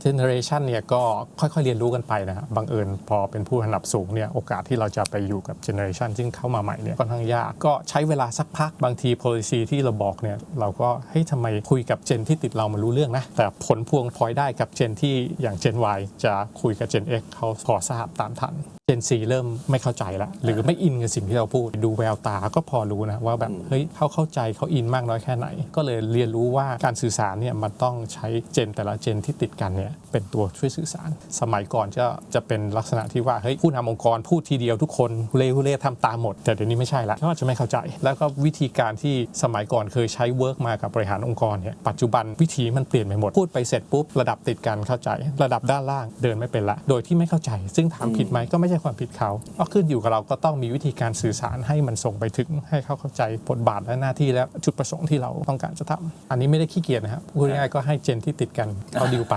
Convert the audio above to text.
เจเนอเรชันเนี่ยก็ค่อยๆเรียนรู้กันไปนะฮะบังเอิญพอเป็นผู้ระดับสูงเนี่ยโอกาสที่เราจะไปอยู่กับเจเนอเรชันซึ่งเข้ามาใหม่เนี่ยค่อนข้างยากก็ใช้เวลาสักพักบางที policy ที่เราบอกเนี่ยเราก็เฮ้ยทำไมคุยกับเจนที่ติดเรามันรู้เรื่องนะ แต่ผลพวงพลอยได้กับเจนที่อย่างเจน Y จะคุยกับเจน X เขาพอทราบตามทันเจน C เริ่มไม่เข้าใจละหรือไม่อินกับสิ่งที่เราพูดดูแววตาก็พอรู้นะว่าแบบเฮ้ยเขาเข้าใจเขาอินมากน้อยแค่ไหน ก็เลยเรียนรู้ว่าการสื่อสารเนี่ยมันต้องใช้เจนแต่ละเจนที่ติดกันเนี่ยเป็นตัวช่วยสื่อสาร สมัยก่อนจะจะเป็นลักษณะที่ว่าเฮ้ยผู้นำองค์กรพูดทีเดียวทุกคนเล่เล่ทำตามหมด แต่เดี๋ยวนี้ไม่ใช่ละเขาอาจะไม่เข้าใจ แล้วก็วิธีการที่สมัยก่อนเคยใช้เวิร์กมากับบริหารองค์กรเนี่ยปัจจุบันวิธีมันเปลี่ยนไปหมดพูดไปเสร็จปุ๊บระดับติดกันเข้าใจ ระดับด้านล่างเดินไม่เป็นละ โดยที่ไม่เข้าใจ ซึ่งถามผิดไหมก็ไม่ใช่ความผิดเขาก็ขึ้นอยู่กับเราก็ต้องมีวิธีการสื่อสารให้มันส่งไปถึงให้เขาเข้าใจบทบาทและหน้าที่และจุดประสงค์ที่เราต้องการจะทำอันนี้ไม่ได้ขี้เกียจนะครับพูดง่ายๆก็ให้เจนที่ติดกันเขาดีลไป